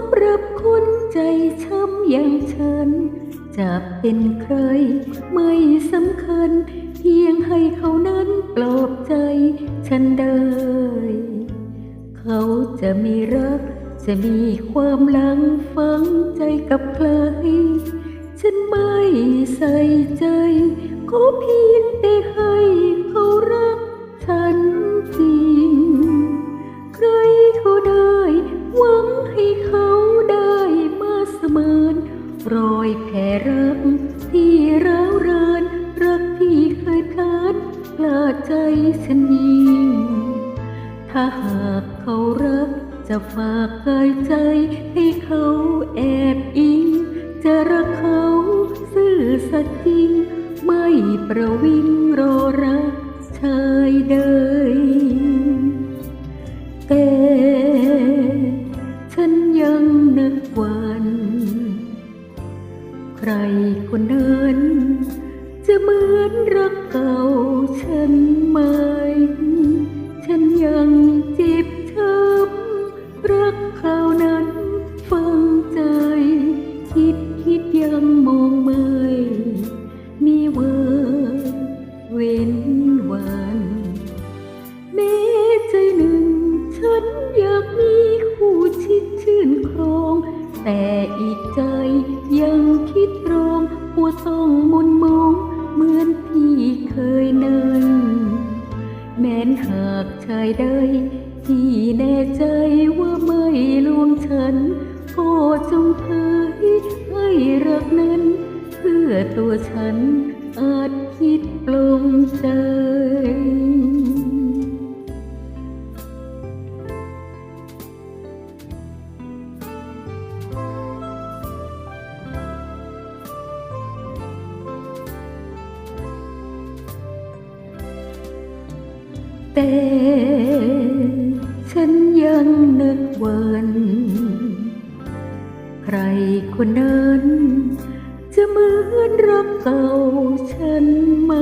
ำหรับคนใจช้ำอย่างฉัน จะเป็นใครไม่สำคัญ เพียงให้เขานั้นปลอบใจฉันได้ เขาจะมีรัก จะมีความหลังฝังใจกับใคร ใจฉันยิ่งถ้าหากเขารักจะฝากกายใจให้เขาแอบอิง จะรักเขาซื่อสัตย์จริง ไม่ประวิงรอรักชายเดยแต่ฉันยังนึกวัน ใครคนนั้นจะเหมือนรักเก่า ฉันไหม ฉันยังเจ็บช้ำรักคราวนั้นฟังใจ คิดคิดยังมองไม่มีเวันเว้นวันแม้ใจหนึ่ง ฉันอยากมีคู่ชิดชื่นครอง แต่อีกใจยังคิดรองว่าต้องมุากชายใดที่แน่ใจว่าไม่ลวงฉันก็จงเผยให้รักนั้น เพื่อตัวฉันอาจคิดปลงใจ แต่ฉันยังนึกวันใครคนนั้นจะเหมือนรักเก่าฉันไหม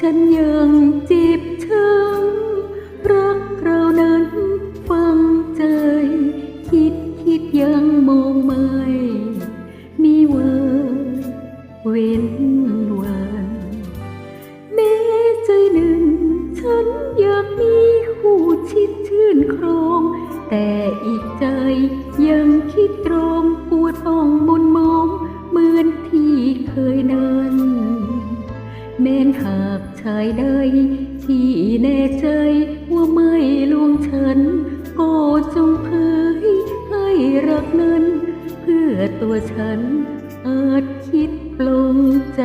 ฉันยังจ็บช้ำรักครานั้นฟังใจ คิดคิดยังมองไม่ มีวันเว้นวัน แต่อีกใจยังคิดตรงปวดปองบนมองเหมือนที่เคยนั้นแม้นหากชายใดที่แน่ใจว่าไม่ลวงฉัน ก็จงเผยให้รักนั้น เพื่อตัวฉันอาจคิดปลงใจ